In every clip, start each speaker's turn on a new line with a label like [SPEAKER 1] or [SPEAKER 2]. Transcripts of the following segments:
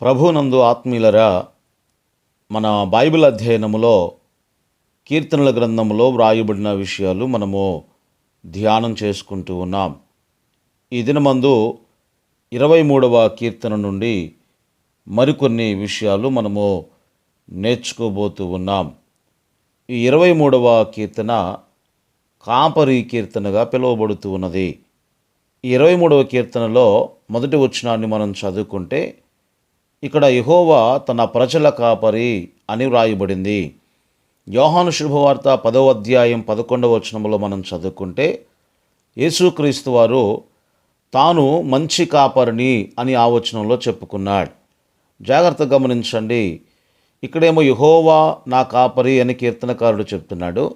[SPEAKER 1] ప్రభునందు ఆత్మీయులరా మన బైబిల్ అధ్యయనములో కీర్తనల గ్రంథంలో వ్రాయబడిన విషయాలు మనము ధ్యానం చేసుకుంటూ ఉన్నాం. ఈ దినమందు ఇరవై మూడవ కీర్తన నుండి మరికొన్ని విషయాలు మనము నేర్చుకోబోతూ ఉన్నాం. ఈ ఇరవై మూడవ కీర్తన కాపరి కీర్తనగా పిలువబడుతూ ఉన్నది. ఈ ఇరవై మూడవ కీర్తనలో మొదటి వచనాన్ని మనం చదువుకుంటే ఇక్కడ యహోవా తన ప్రజల కాపరి అని వ్రాయబడింది. యోహాను శుభవార్త పదవ అధ్యాయం పదకొండవ వచనంలో మనం చదువుకుంటే యేసుక్రీస్తు వారు తాను మంచి కాపరిని అని ఆ వచనంలో చెప్పుకున్నాడు. జాగ్రత్త గమనించండి. ఇక్కడేమో యహోవా నా కాపరి అని కీర్తనకారుడు చెప్తున్నాడు.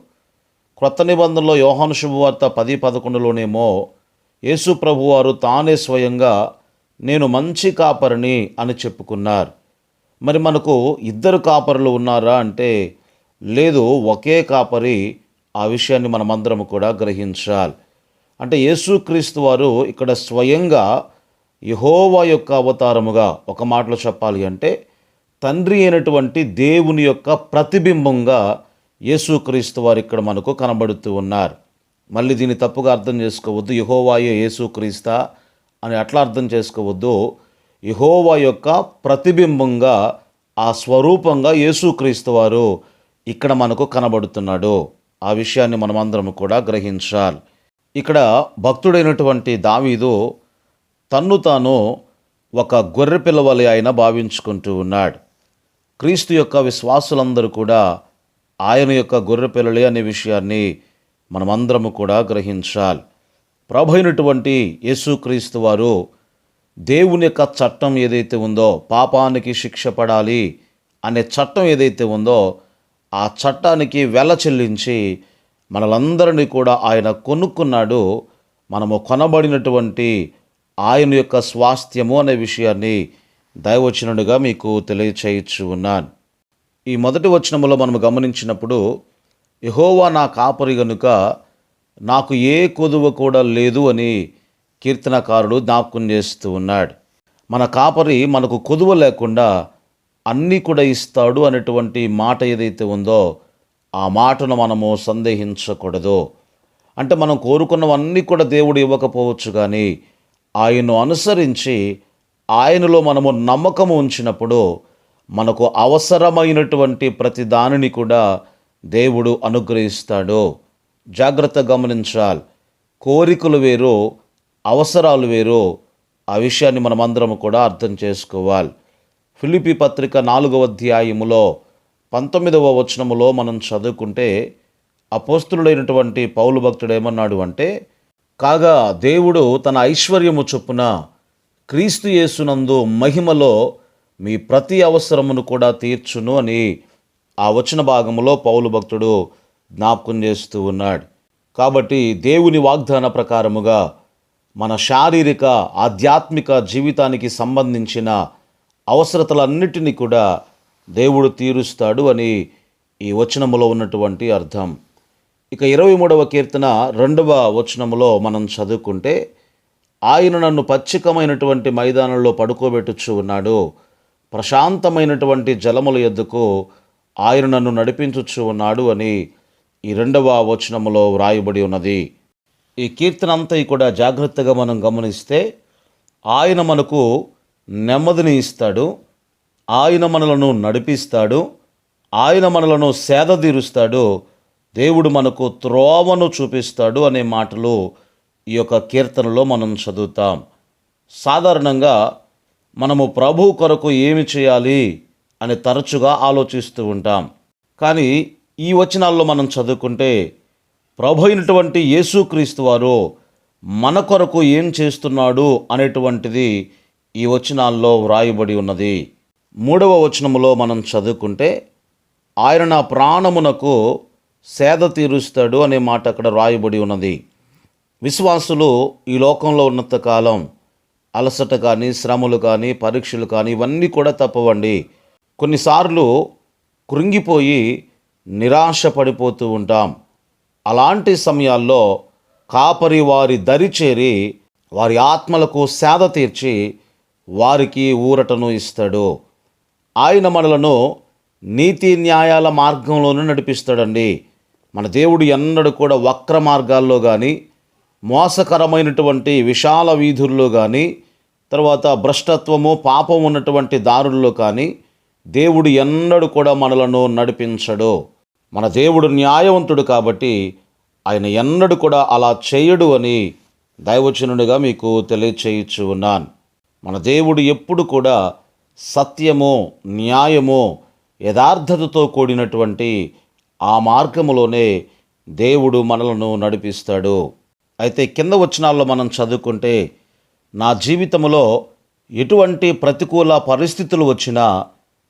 [SPEAKER 1] క్రొత్త నిబంధనలో యోహాను శుభవార్త పది పదకొండులోనేమో యేసు ప్రభువారు తానే స్వయంగా నేను మంచి కాపరిని అని చెప్పుకున్నారు. మరి మనకు ఇద్దరు కాపరులు ఉన్నారా అంటే లేదు ఒకే కాపరి ఆ విషయాన్ని మనమందరం కూడా గ్రహించాలి. అంటే యేసుక్రీస్తు వారు ఇక్కడ స్వయంగా యహోవా యొక్క అవతారముగా ఒక మాటలో చెప్పాలి అంటే తండ్రి అయినటువంటి దేవుని యొక్క ప్రతిబింబంగా యేసుక్రీస్తు వారు ఇక్కడ మనకు కనబడుతూ ఉన్నారు. మళ్ళీ దీన్ని తప్పుగా అర్థం చేసుకోవద్దు. యహోవాయే యేసుక్రీస్తా అని అట్లా అర్థం చేసుకోవద్దు? యహోవా యొక్క ప్రతిబింబంగా ఆ స్వరూపంగా యేసుక్రీస్తు వారు ఇక్కడ మనకు కనబడుతున్నాడు. ఆ విషయాన్ని మనమందరం కూడా గ్రహించాలి. ఇక్కడ భక్తుడైనటువంటి దావీదు తన్ను తాను ఒక గొర్రె పిల్లవలి ఆయన భావించుకుంటూ ఉన్నాడు. క్రీస్తు యొక్క విశ్వాసులందరూ కూడా ఆయన యొక్క గొర్రె పిల్లలే అనే విషయాన్ని మనమందరము కూడా గ్రహించాలి. ప్రభు అయినటువంటి యేసుక్రీస్తు వారు దేవుని యొక్క చట్టం ఏదైతే ఉందో పాపానికి శిక్ష పడాలి అనే చట్టం ఏదైతే ఉందో ఆ చట్టానికి వెల చెల్లించి మనలందరినీ కూడా ఆయన కొనుక్కున్నాడు. మనము కొనబడినటువంటి ఆయన యొక్క స్వాస్థ్యము అనే విషయాన్ని దైవచనుడిగా మీకు తెలియచేయచ్చు ఉన్నాను. ఈ మొదటి వచనములో మనం గమనించినప్పుడు యహోవా నా కాపరి గనుక నాకు ఏ కొదువ కూడా లేదు అని కీర్తనకారుడు జ్ఞాపకం చేస్తూ ఉన్నాడు. మన కాపరి మనకు కొదువ లేకుండా అన్నీ కూడా ఇస్తాడు అనేటువంటి మాట ఏదైతే ఉందో ఆ మాటను మనము సందేహించకూడదు. అంటే మనం కోరుకున్నవన్నీ కూడా దేవుడు ఇవ్వకపోవచ్చు కానీ ఆయన్ను అనుసరించి ఆయనలో మనము నమ్మకము ఉంచినప్పుడు మనకు అవసరమైనటువంటి ప్రతి దానిని కూడా దేవుడు అనుగ్రహిస్తాడు. జాగ్రత్త గమనించాలి. కోరికలు వేరు అవసరాలు వేరు ఆ విషయాన్ని మనమందరం కూడా అర్థం చేసుకోవాలి. ఫిలిపి పత్రిక నాలుగవ అధ్యాయములో పంతొమ్మిదవ వచనములో మనం చదువుకుంటే అపోస్తులుడైనటువంటి పౌలు భక్తుడు ఏమన్నాడు అంటే కాగా దేవుడు తన ఐశ్వర్యము చొప్పున క్రీస్తు యేసునందు మహిమలో మీ ప్రతి అవసరమును కూడా తీర్చును అని ఆ వచన భాగంలో పౌలు భక్తుడు జ్ఞాపకం చేస్తూ ఉన్నాడు. కాబట్టి దేవుని వాగ్దాన ప్రకారముగా మన శారీరక ఆధ్యాత్మిక జీవితానికి సంబంధించిన అవసరతలన్నిటినీ కూడా దేవుడు తీరుస్తాడు అని ఈ వచనములో ఉన్నటువంటి అర్థం. ఇక ఇరవై మూడవ కీర్తన రెండవ వచనములో మనం చదువుకుంటే ఆయన నన్ను పచ్చికమైనటువంటి మైదానంలో పడుకోబెట్టుచు ఉన్నాడు. ప్రశాంతమైనటువంటి జలముల ఎద్దుకు ఆయన నన్ను నడిపించుచు ఉన్నాడు అని ఈ రెండవ వచనములో వ్రాయబడి ఉన్నది. ఈ కీర్తన అంతా కూడా జాగ్రత్తగా మనం గమనిస్తే ఆయన మనకు నెమ్మదిని ఇస్తాడు ఆయన మనలను నడిపిస్తాడు ఆయన మనలను సేదతీరుస్తాడు దేవుడు మనకు త్రోవను చూపిస్తాడు అనే మాటలు ఈ యొక్క కీర్తనలో మనం చదువుతాం. సాధారణంగా మనము ప్రభు కొరకు ఏమి చేయాలి అని తరచుగా ఆలోచిస్తూ ఉంటాం. కానీ ఈ వచనాల్లో మనం చదువుకుంటే ప్రభు అయినటువంటి యేసుక్రీస్తు వారు మన కొరకు ఏం చేస్తున్నాడు అనేటువంటిది ఈ వచనాల్లో వ్రాయబడి ఉన్నది. మూడవ వచనములో మనం చదువుకుంటే ఆయన నా ప్రాణమునకు సేద తీరుస్తాడు అనే మాట అక్కడ వ్రాయబడి ఉన్నది. విశ్వాసులు ఈ లోకంలో ఉన్నంత కాలం అలసట కానీ శ్రమలు కానీ పరీక్షలు కానీ ఇవన్నీ కూడా తప్పవండి. కొన్నిసార్లు కృంగిపోయి నిరాశ పడిపోతూ ఉంటాం. అలాంటి సమయాల్లో కాపరి వారి దరి చేరి వారి ఆత్మలకు సేద తీర్చి వారికి ఊరటను ఇస్తాడు. ఆయన మనలను నీతి న్యాయాల మార్గంలోనే నడిపిస్తాడండి. మన దేవుడు ఎన్నడూ కూడా వక్ర మార్గాల్లో కానీ మోసకరమైనటువంటి విశాల వీధుల్లో కానీ తర్వాత భ్రష్టత్వము పాపం ఉన్నటువంటి దారుల్లో కానీ దేవుడు ఎన్నడూ కూడా మనలను నడిపించడు. మన దేవుడు న్యాయవంతుడు కాబట్టి ఆయన ఎన్నడూ కూడా అలా చేయడు అని దైవచనుడిగా మీకు తెలియచేయచ్చు ఉన్నాను మన దేవుడు ఎప్పుడు కూడా సత్యము న్యాయము యథార్థతతో కూడినటువంటి ఆ మార్గములోనే దేవుడు మనలను నడిపిస్తాడు. అయితే కింద వచనాల్లో మనం చదువుకుంటే నా జీవితంలో ఎటువంటి ప్రతికూల పరిస్థితులు వచ్చినా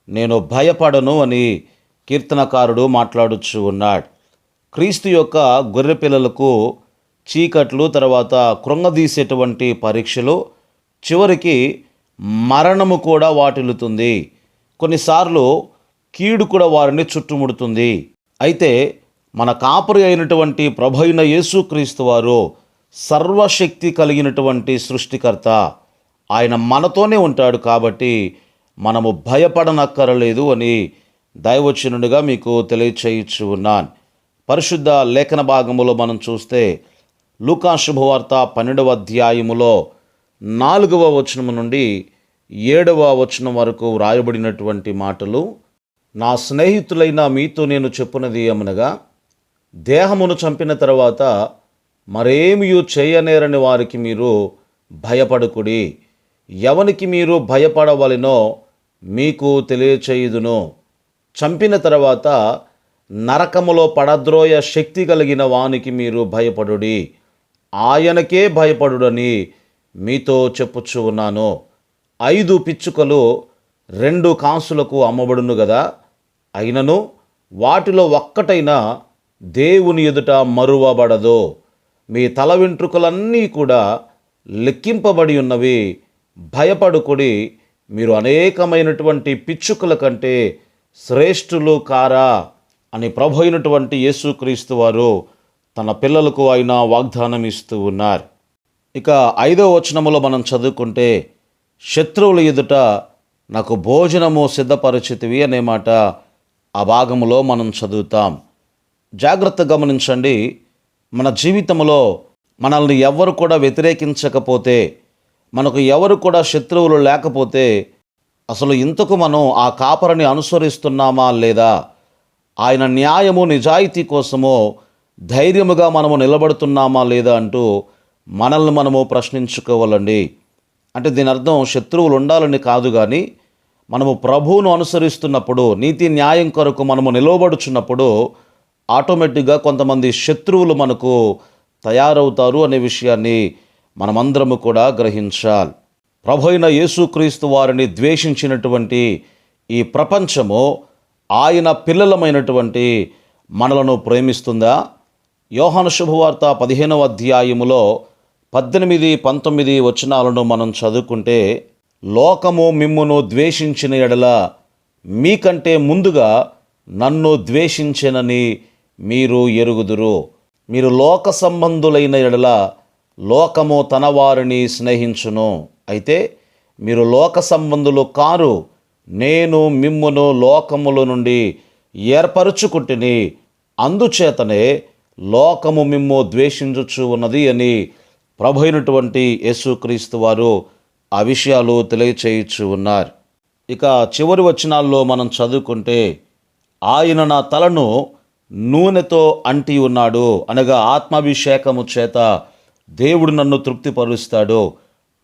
[SPEAKER 1] నేను భయపడను అని కీర్తనకారుడు మాట్లాడుచు ఉన్నాడు. క్రీస్తు యొక్క గొర్రె పిల్లలకు చీకట్లు తర్వాత కృంగదీసేటువంటి పరీక్షలు చివరికి మరణము కూడా వాటిల్లుతుంది. కొన్నిసార్లు కీడు కూడా వారిని చుట్టుముడుతుంది. అయితే మన కాపరి అయినటువంటి ప్రభైన యేసుక్రీస్తు వారు సర్వశక్తి కలిగినటువంటి సృష్టికర్త. ఆయన మనతోనే ఉంటాడు కాబట్టి మనము భయపడనక్కరలేదు అని దైవచనుడిగా మీకు తెలియచేయచ్చు ఉన్నాను. పరిశుద్ధ లేఖన భాగములో మనం చూస్తే లూకా శుభవార్త పన్నెండవ అధ్యాయములో నాలుగవ వచనము నుండి ఏడవ వచనం వరకు వ్రాయబడినటువంటి మాటలు నా స్నేహితులైన మీతో నేను చెప్పునది ఏమనగా దేహమును చంపిన తర్వాత మరేమియూ చేయనేరని వారికి మీరు భయపడకుడి. ఎవనికి మీరు భయపడవలెనో మీకు తెలియచేయుదును. చంపిన తర్వాత నరకములో పడద్రోయ శక్తి కలిగిన వానికి మీరు భయపడుడి. ఆయనకే భయపడుడని మీతో చెప్పుచ్చు ఉన్నాను. ఐదు పిచ్చుకలు రెండు కాసులకు అమ్మబడును గదా. అయినను వాటిలో ఒక్కటైనా దేవుని ఎదుట మరువబడదు. మీ తల వెంట్రుకలన్నీ కూడా లెక్కింపబడి ఉన్నవి. భయపడుకుడి మీరు అనేకమైనటువంటి పిచ్చుకల కంటే శ్రేష్ఠులు కారా అని ప్రభు అయినటువంటి యేసుక్రీస్తు వారు తన పిల్లలకు ఆయన వాగ్దానం ఇస్తూ ఉన్నారు. ఇక ఐదో వచనములో మనం చదువుకుంటే శత్రువుల ఎదుట నాకు భోజనము సిద్ధపరిచితివి అనే మాట ఆ భాగములో మనం చదువుతాం. జాగ్రత్త గమనించండి మన జీవితంలో మనల్ని ఎవరు కూడా వ్యతిరేకించకపోతే మనకు ఎవరు కూడా శత్రువులు లేకపోతే అసలు ఇంతకు మనం ఆ కాపరిని అనుసరిస్తున్నామా లేదా? ఆయన న్యాయము నిజాయితీ కోసమో ధైర్యముగా మనము నిలబడుతున్నామా లేదా అంటూ మనల్ని మనము ప్రశ్నించుకోవాలండి. అంటే దీని అర్థం శత్రువులు ఉండాలని కాదు కానీ మనము ప్రభువును అనుసరిస్తున్నప్పుడు నీతి న్యాయం కొరకు మనము నిలవబడుచున్నప్పుడు ఆటోమేటిక్గా కొంతమంది శత్రువులు మనకు తయారవుతారు అనే విషయాన్ని మనమందరము కూడా గ్రహించాలి. ప్రభు అయిన యేసుక్రీస్తు వారిని ద్వేషించినటువంటి ఈ ప్రపంచము ఆయన పిల్లలమైనటువంటి మనలను ప్రేమిస్తుందా? యోహాను శుభవార్త పదిహేనవ అధ్యాయములో పద్దెనిమిది పంతొమ్మిది వచనాలను మనం చదువుకుంటే లోకము మిమ్మును ద్వేషించిన ఎడల మీకంటే ముందుగా నన్ను ద్వేషించనని మీరు ఎరుగుదురు. మీరు లోక సంబంధులైన ఎడల లోకము తన వారిని స్నేహించును. అయితే మీరు లోక సంబంధులు కారు. నేను మిమ్మును లోకముల నుండి ఏర్పరచుకుంటుని అందుచేతనే లోకము మిమ్ము ద్వేషించుచు ఉన్నది అని ప్రభు అయినటువంటి యేసుక్రీస్తు వారు ఆ విషయాలు తెలియచేయచ్చు ఉన్నారు. ఇక చివరి వచనాల్లో మనం చదువుకుంటే ఆయన నా తలను నూనెతో అంటి ఉన్నాడు అనగా ఆత్మాభిషేకము చేత దేవుడు నన్ను తృప్తిపరుస్తాడు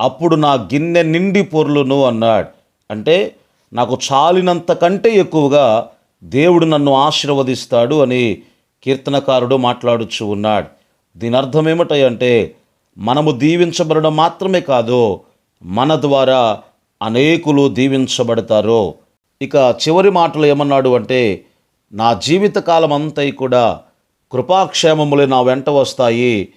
[SPEAKER 1] అప్పుడు నా గిన్నె నిండి పొర్లును అన్నాడు. అంటే నాకు చాలినంత కంటే ఎక్కువగా దేవుడు నన్ను ఆశీర్వదిస్తాడు అని కీర్తనకారుడు మాట్లాడుచు ఉన్నాడు. దీని అర్థం ఏమిటంటే మనము దీవించబడడం మాత్రమే కాదు మన ద్వారా అనేకులు దీవించబడతారు. ఇక చివరి మాటలు ఏమన్నాడు అంటే నా జీవితకాలం అంతా కూడా కృపాక్షేమములే నా వెంట వస్తాయి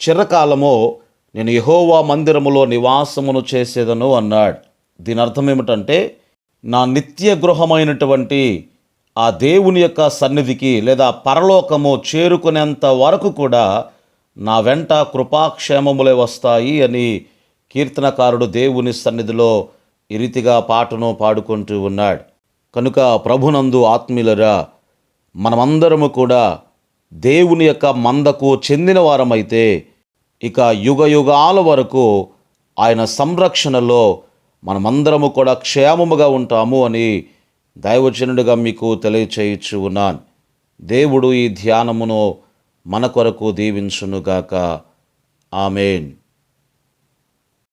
[SPEAKER 1] చిరకాలము నేను యహోవా మందిరములో నివాసమును చేసేదను అన్నాడు. దీని అర్థం ఏమిటంటే నా నిత్య గృహమైనటువంటి ఆ దేవుని యొక్క సన్నిధికి లేదా పరలోకము చేరుకునేంత వరకు కూడా నా వెంట కృపాక్షేమములే వస్తాయి అని కీర్తనకారుడు దేవుని సన్నిధిలో ఈ రీతిగా పాటను పాడుకుంటూ ఉన్నాడు. కనుక ప్రభునందు ఆత్మీయులరా మనమందరము కూడా దేవుని యొక్క మందకు చెందిన వారమైతే ఇక యుగ యుగాల వరకు ఆయన సంరక్షణలో మనమందరము కూడా క్షేమముగా ఉంటాము అని దైవచనుడిగా మీకు తెలియచేయచ్చు ఉన్నాను. దేవుడు ఈ ధ్యానమును మన కొరకు దీవించునుగాక. ఆమెన్.